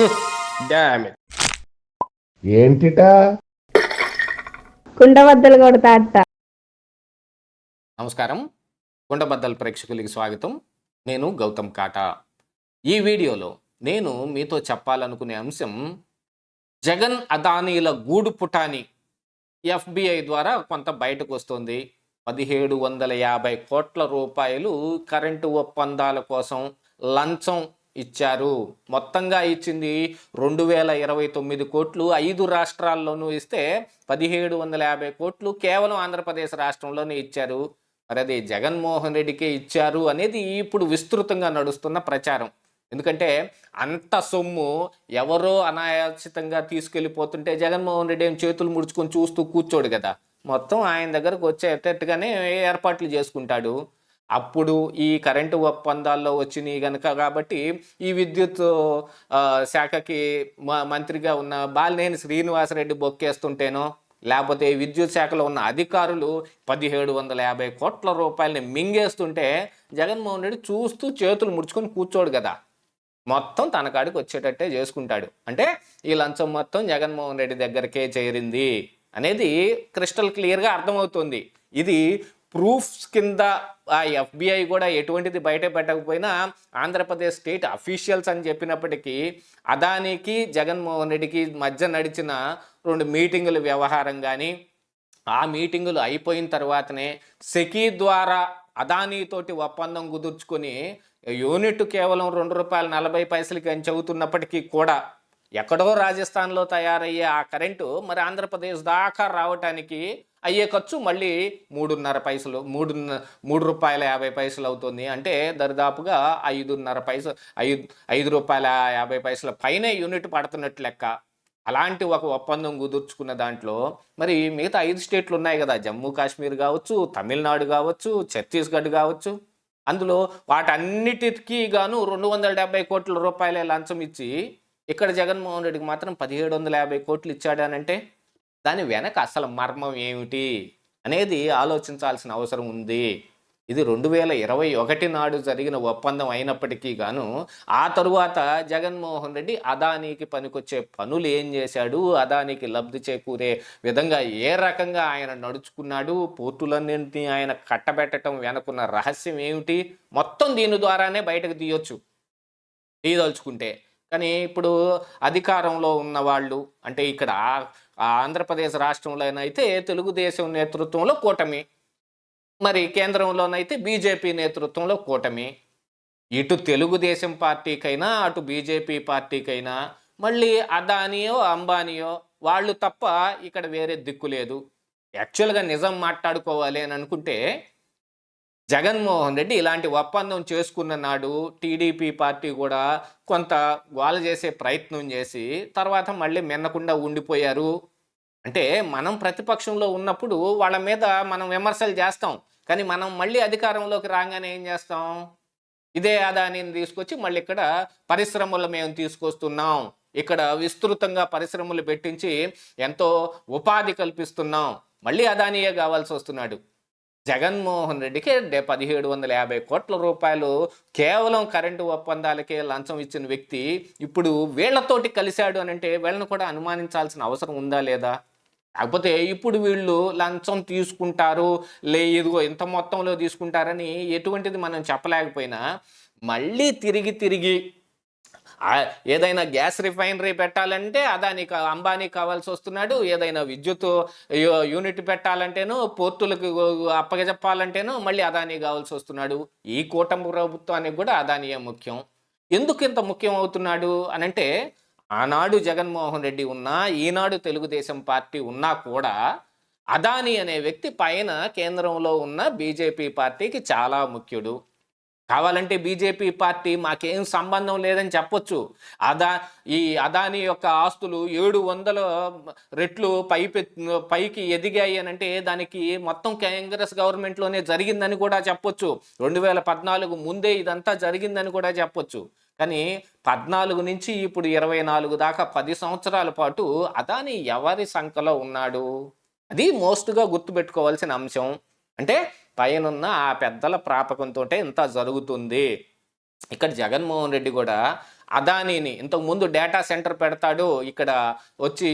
ఏంటిటా? కుండబద్దలు కొడతా అత్త. నమస్కారం. గుండబద్దల ప్రేక్షకులకి స్వాగతం. నేను గౌతమ్ కాటా. ఈ వీడియోలో నేను మీతో చెప్పాలనుకునే అంశం జగన్ అదానీల గూడు పుటాని ఎఫ్బిఐ ద్వారా కొంత బయటకు వస్తుంది. పదిహేడు వందల యాభై కోట్ల రూపాయలు కరెంటు ఒప్పందాల కోసం లంచం ఇచ్చారు. మొత్తంగా ఇచ్చింది రెండు వేల ఇరవై తొమ్మిది కోట్లు. ఐదు రాష్ట్రాల్లోనూ ఇస్తే పదిహేడు వందల యాభై కోట్లు కేవలం ఆంధ్రప్రదేశ్ రాష్ట్రంలోనే ఇచ్చారు. మరి అది జగన్మోహన్ రెడ్డికే ఇచ్చారు అనేది ఇప్పుడు విస్తృతంగా నడుస్తున్న ప్రచారం. ఎందుకంటే అంత సొమ్ము ఎవరో అనాయాసితంగా తీసుకెళ్ళిపోతుంటే జగన్మోహన్ రెడ్డి ఏం చేతులు ముడుచుకొని చూస్తూ కూర్చోడు కదా. మొత్తం ఆయన దగ్గరకు వచ్చేటట్టుగానే ఏర్పాట్లు చేసుకుంటాడు. అప్పుడు ఈ కరెంటు ఒప్పందాల్లో వచ్చినాయి కనుక కాబట్టి ఈ విద్యుత్ శాఖకి మ- మంత్రిగా ఉన్న బాలినేని శ్రీనివాసరెడ్డి బొక్కేస్తుంటేనో లేకపోతే విద్యుత్ శాఖలో ఉన్న అధికారులు పదిహేడు వందల యాభై కోట్ల రూపాయలని మింగేస్తుంటే జగన్మోహన్ రెడ్డి చూస్తూ చేతులు ముడుచుకొని కూర్చోడు కదా. మొత్తం తన కాడికి వచ్చేటట్టే చేసుకుంటాడు. అంటే ఈ లంచం మొత్తం జగన్మోహన్ రెడ్డి దగ్గరకే చేరింది అనేది క్రిస్టల్ క్లియర్గా అర్థమవుతుంది. ఇది ప్రూఫ్స్ కింద ఆ ఎఫ్బిఐ కూడా ఎటువంటిది బయట పెట్టకపోయినా ఆంధ్రప్రదేశ్ స్టేట్ అఫీషియల్స్ అని చెప్పినప్పటికీ అదానికి జగన్మోహన్ రెడ్డికి మధ్య నడిచిన రెండు మీటింగుల వ్యవహారం కానీ ఆ మీటింగులు అయిపోయిన తర్వాతనే సెకీ ద్వారా అదానీతోటి ఒప్పందం కుదుర్చుకొని యూనిట్ కేవలం రెండు రూపాయల నలభై పైసలకి అని చెబుతున్నప్పటికీ కూడా ఎక్కడో రాజస్థాన్లో తయారయ్యే ఆ కరెంటు మరి ఆంధ్రప్రదేశ్ దాకా రావటానికి అయ్యే ఖర్చు మళ్ళీ మూడున్నర పైసలు మూడు మూడు రూపాయల యాభై పైసలు అవుతుంది. అంటే దరిదాపుగా ఐదున్నర పైసలు ఐదు ఐదు రూపాయల యాభై పైసల పైనే యూనిట్ పడుతున్నట్టు లెక్క. అలాంటి ఒక ఒప్పందం కుదుర్చుకున్న దాంట్లో మరి మిగతా ఐదు స్టేట్లు ఉన్నాయి కదా. జమ్మూ కాశ్మీర్ కావచ్చు తమిళనాడు కావచ్చు ఛత్తీస్గఢ్ కావచ్చు. అందులో వాటన్నిటికీ గాను రెండు వందల డెబ్బై కోట్ల రూపాయలే లంచం ఇచ్చి ఇక్కడ జగన్మోహన్ రెడ్డికి మాత్రం పదిహేడు వందల యాభై కోట్లు ఇచ్చాడనంటే దాని వెనక అసలు మర్మం ఏమిటి అనేది ఆలోచించాల్సిన అవసరం ఉంది. ఇది రెండు వేల ఇరవై ఒకటి నాడు జరిగిన ఒప్పందం అయినప్పటికీ గాను ఆ తరువాత జగన్మోహన్ రెడ్డి అదానీకి పనికొచ్చే పనులు ఏం చేశాడు? అదానికి లబ్ధి చేకూరే విధంగా ఏ రకంగా ఆయన నడుచుకున్నాడు? పోర్టులన్నింటినీ ఆయన కట్టబెట్టడం వెనుకున్న రహస్యం ఏమిటి? మొత్తం దీని ద్వారానే బయటకు తీయొచ్చు. తీయదలుచుకుంటే కానీ ఇప్పుడు అధికారంలో ఉన్న వాళ్ళు అంటే ఇక్కడ ఆంధ్రప్రదేశ్ రాష్ట్రంలోనైతే తెలుగుదేశం నేతృత్వంలో కూటమి మరి కేంద్రంలోనైతే బీజేపీ నేతృత్వంలో కూటమి. ఇటు తెలుగుదేశం పార్టీకైనా అటు బీజేపీ పార్టీకైనా మళ్ళీ అదానియో అంబానియో వాళ్ళు తప్ప ఇక్కడ వేరే దిక్కు లేదు. యాక్చువల్గా నిజం మాట్లాడుకోవాలి అని అనుకుంటే జగన్మోహన్ రెడ్డి ఇలాంటి ఒప్పందం చేసుకున్న నాడు టీడీపీ పార్టీ కూడా కొంత గోల చేసే ప్రయత్నం చేసి తర్వాత మళ్ళీ మిన్నకుండా ఉండిపోయారు. అంటే మనం ప్రతిపక్షంలో ఉన్నప్పుడు వాళ్ళ మీద మనం విమర్శలు చేస్తాం. కానీ మనం మళ్ళీ అధికారంలోకి రాగానే ఏం చేస్తాం? ఇదే ఆదాయాన్ని తీసుకొచ్చి మళ్ళీ ఇక్కడ పరిశ్రమలు మేము తీసుకొస్తున్నాం. ఇక్కడ విస్తృతంగా పరిశ్రమలు పెట్టించి ఎంతో ఉపాధి కల్పిస్తున్నాం. మళ్ళీ అదానియే కావాల్సి వస్తున్నాడు. జగన్మోహన్ రెడ్డికి డే- పదిహేడు వందల యాభై కోట్ల రూపాయలు కేవలం కరెంటు ఒప్పందాలకే లంచం ఇచ్చిన వ్యక్తి ఇప్పుడు వీళ్ళతోటి కలిశాడు అని అంటే వీళ్ళని కూడా అనుమానించాల్సిన అవసరం ఉందా లేదా? కాకపోతే ఇప్పుడు వీళ్ళు లంచం తీసుకుంటారు లే ఇదిగో ఇంత మొత్తంలో తీసుకుంటారని ఎటువంటిది మనం చెప్పలేకపోయినా మళ్ళీ తిరిగి తిరిగి ఏదైనా గ్యాస్ రిఫైనరీ పెట్టాలంటే అదానికి అంబానీ కావాల్సి వస్తున్నాడు. ఏదైనా విద్యుత్ యూనిట్ పెట్టాలంటేనో పోర్టులకు అప్పగజెప్పాలంటేనో మళ్ళీ అదానీ కావాల్సి వస్తున్నాడు. ఈ కూటమి ప్రభుత్వానికి కూడా అదానియే ముఖ్యం. ఎందుకు ఇంత ముఖ్యం అవుతున్నాడు అనంటే ఆనాడు జగన్మోహన్ రెడ్డి ఉన్నా ఈనాడు తెలుగుదేశం పార్టీ ఉన్నా కూడా అదాని అనే వ్యక్తి పైన కేంద్రంలో ఉన్న బీజేపీ పార్టీకి చాలా ముఖ్యుడు. కావాలంటే బీజేపీ పార్టీ మాకేం సంబంధం లేదని చెప్పొచ్చు. అదా ఈ అదాని యొక్క ఆస్తులు ఏడు వందల రెట్లు పై పైకి ఎదిగాయి అని అంటే దానికి మొత్తం కాంగ్రెస్ గవర్నమెంట్లోనే జరిగిందని కూడా చెప్పొచ్చు. రెండు వేల పద్నాలుగు ముందే ఇదంతా జరిగిందని కూడా చెప్పొచ్చు. కానీ పద్నాలుగు నుంచి ఇప్పుడు ఇరవై నాలుగు దాకా పది సంవత్సరాల పాటు అదాని ఎవరి సంఖ్యలో ఉన్నాడు? అది మోస్ట్గా గుర్తుపెట్టుకోవాల్సిన అంశం. అంటే పైనున్న ఆ పెద్దల ప్రాపకంతో ఇంత జరుగుతుంది. ఇక్కడ జగన్మోహన్ రెడ్డి కూడా అదానీని ఇంతకుముందు డేటా సెంటర్ పెడతాడు ఇక్కడ వచ్చి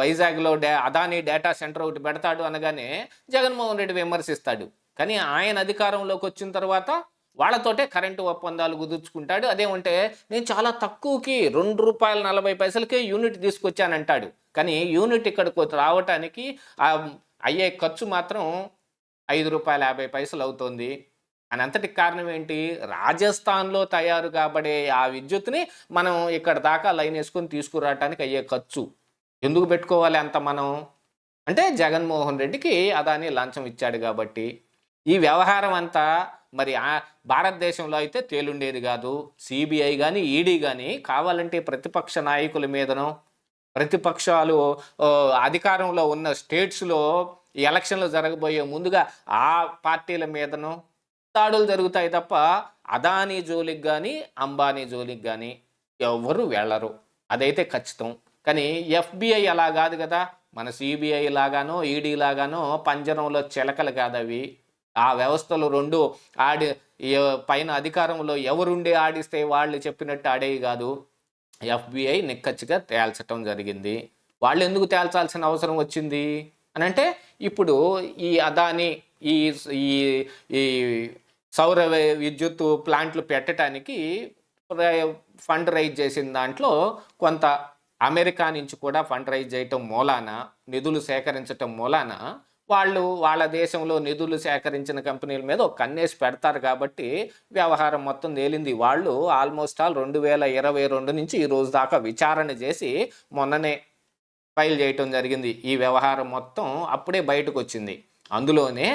వైజాగ్లో డే అదానీ డేటా సెంటర్ ఒకటి పెడతాడు అనగానే జగన్మోహన్ రెడ్డి విమర్శిస్తాడు. కానీ ఆయన అధికారంలోకి వచ్చిన తర్వాత వాళ్ళతోటే కరెంటు ఒప్పందాలు కుదుర్చుకుంటాడు. అదేమంటే నేను చాలా తక్కువకి రెండు రూపాయల నలభై పైసలకే యూనిట్ తీసుకొచ్చానంటాడు. కానీ యూనిట్ ఇక్కడికి రావటానికి అయ్యే ఖర్చు మాత్రం ఐదు రూపాయల యాభై పైసలు అవుతుంది. అని అంతటికి కారణం ఏంటి? రాజస్థాన్లో తయారు కాబడే ఆ విద్యుత్ని మనం ఇక్కడ దాకా లైన్ వేసుకొని తీసుకురావటానికి అయ్యే ఖర్చు. ఎందుకు పెట్టుకోవాలి అంత మనం? అంటే జగన్మోహన్ రెడ్డికి అదాని లంచం ఇచ్చాడు కాబట్టి. ఈ వ్యవహారం అంతా మరి ఆ భారతదేశంలో అయితే తేలుండేది కాదు. సిబిఐ కానీ ఈడీ కానీ కావాలంటే ప్రతిపక్ష నాయకుల మీదనో ప్రతిపక్షాలు అధికారంలో ఉన్న స్టేట్స్లో ఈ ఎలక్షన్లు జరగబోయే ముందుగా ఆ పార్టీల మీదనో దాడులు జరుగుతాయి తప్ప అదానీ జోలికి కానీ అంబానీ జోలికి కానీ ఎవరు వెళ్ళరు. అదైతే ఖచ్చితం. కానీ ఎఫ్బిఐ అలా కాదు కదా. మన సిబిఐ లాగానో ఈడీ లాగానో పంజరంలో చిలకలు కాదు అవి. ఆ వ్యవస్థలు రెండు ఆడి పైన అధికారంలో ఎవరుండి ఆడిస్తే వాళ్ళు చెప్పినట్టు ఆడేవి కాదు. ఎఫ్బిఐ నిక్కచ్చిగా తేల్చటం జరిగింది. వాళ్ళు ఎందుకు తేల్చాల్సిన అవసరం వచ్చింది? అని అంటే ఇప్పుడు ఈ అదాని ఈ ఈ ఈ సౌర విద్యుత్ ప్లాంట్లు పెట్టడానికి ఫండ్ రైజ్ చేసిన దాంట్లో కొంత అమెరికా నుంచి కూడా ఫండ్ రైజ్ చేయటం మూలాన నిధులు సేకరించటం మూలాన వాళ్ళు వాళ్ళ దేశంలో నిధులు సేకరించిన కంపెనీల మీద ఒక కన్నేసి పెడతారు కాబట్టి వ్యవహారం మొత్తం తేలింది. వాళ్ళు ఆల్మోస్ట్ ఆల్ రెండు వేల ఇరవై రెండు నుంచి ఈ రోజు దాకా విచారణ చేసి మొన్ననే ఫైల్ చేయటం జరిగింది. ఈ వ్యవహారం మొత్తం అప్పుడే బయటకు వచ్చింది అందులోనే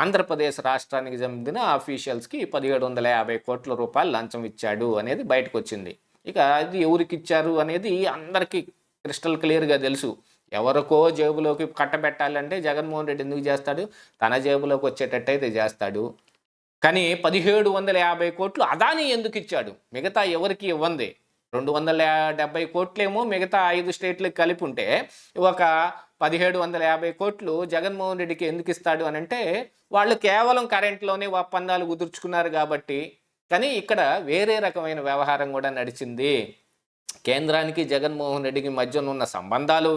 ఆంధ్రప్రదేశ్ రాష్ట్రానికి చెందిన అఫీషియల్స్కి పదిహేడు వందల యాభై కోట్ల రూపాయలు లంచం ఇచ్చాడు అనేది బయటకు వచ్చింది ఇక అది ఎవరికి ఇచ్చారు అనేది అందరికీ క్రిస్టల్ క్లియర్గా తెలుసు. ఎవరికో జేబులోకి కట్టబెట్టాలంటే జగన్మోహన్ రెడ్డి ఎందుకు చేస్తాడు? తన జేబులోకి వచ్చేటట్టయితే చేస్తాడు. కానీ పదిహేడు వందల యాభై కోట్లు అదాని ఎందుకు ఇచ్చాడు? మిగతా ఎవరికి ఇవ్వంది? రెండు వందల డెబ్బై కోట్లేమో మిగతా ఐదు స్టేట్లకు కలిపి ఉంటే ఒక పదిహేడు వందల యాభై కోట్లు జగన్మోహన్ రెడ్డికి ఎందుకు ఇస్తాడు అని అంటే వాళ్ళు కేవలం కరెంట్లోనే ఒప్పందాలు కుదుర్చుకున్నారు కాబట్టి. కానీ ఇక్కడ వేరే రకమైన వ్యవహారం కూడా నడిచింది. కేంద్రానికి జగన్మోహన్ రెడ్డికి మధ్యన ఉన్న సంబంధాలు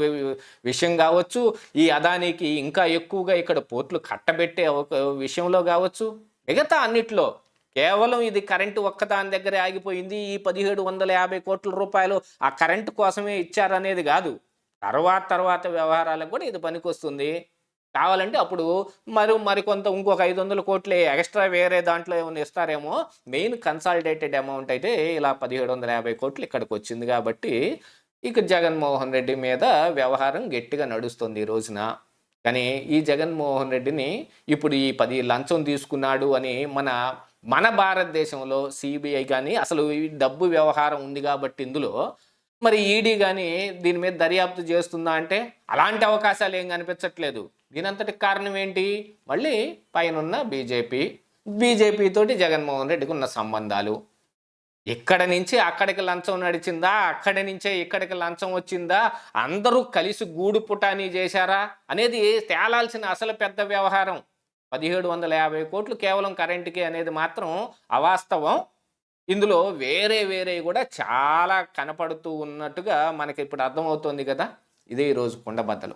విషయం కావచ్చు ఈ అదానికి ఇంకా ఎక్కువగా ఇక్కడ పోర్ట్లు కట్టబెట్టే ఒక విషయంలో కావచ్చు మిగతా అన్నిట్లో కేవలం ఇది కరెంటు ఒక్కదాని దగ్గరే ఆగిపోయింది. ఈ పదిహేడు వందల యాభై కోట్ల రూపాయలు ఆ కరెంటు కోసమే ఇచ్చారనేది కాదు. తర్వాత తర్వాత వ్యవహారాలకు కూడా ఇది పనికొస్తుంది. కావాలంటే అప్పుడు మరి మరికొంత ఇంకొక ఐదు వందల కోట్లు ఎక్స్ట్రా వేరే దాంట్లో ఏమైనా ఇస్తారేమో. మెయిన్ కన్సాలిడేటెడ్ అమౌంట్ అయితే ఇలా పదిహేడు వందల యాభై కోట్లు ఇక్కడికి వచ్చింది కాబట్టి ఇక జగన్మోహన్ రెడ్డి మీద వ్యవహారం గట్టిగా నడుస్తుంది ఈ రోజున. కానీ ఈ జగన్మోహన్ రెడ్డిని ఇప్పుడు ఈ పది లంచం తీసుకున్నాడు అని మన మన భారతదేశంలో సిబిఐ కానీ అసలు ఈ డబ్బు వ్యవహారం ఉంది కాబట్టి ఇందులో మరి ఈడీ కానీ దీని మీద దర్యాప్తు చేస్తుందా అంటే అలాంటి అవకాశాలు ఏం కనిపించట్లేదు. దీనంతటికి కారణం ఏంటి? మళ్ళీ పైనున్న బీజేపీ బీజేపీ బీజేపీతోటి జగన్మోహన్ రెడ్డికి ఉన్న సంబంధాలు. ఇక్కడ నుంచి అక్కడికి లంచం నడిచిందా? అక్కడి నుంచే ఇక్కడికి లంచం వచ్చిందా? అందరూ కలిసి గూడు పుటానీ చేశారా? అనేది తేలాల్సిన అసలు పెద్ద వ్యవహారం. పదిహేడు వందల యాభై కోట్లు కేవలం కరెంటుకే అనేది మాత్రం అవాస్తవం. ఇందులో వేరే వేరే కూడా చాలా కనపడుతూ ఉన్నట్టుగా మనకి ఇప్పుడు అర్థమవుతోంది కదా. ఇదే ఈరోజు కుండబద్దలు